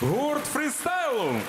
Гурт фристайлу!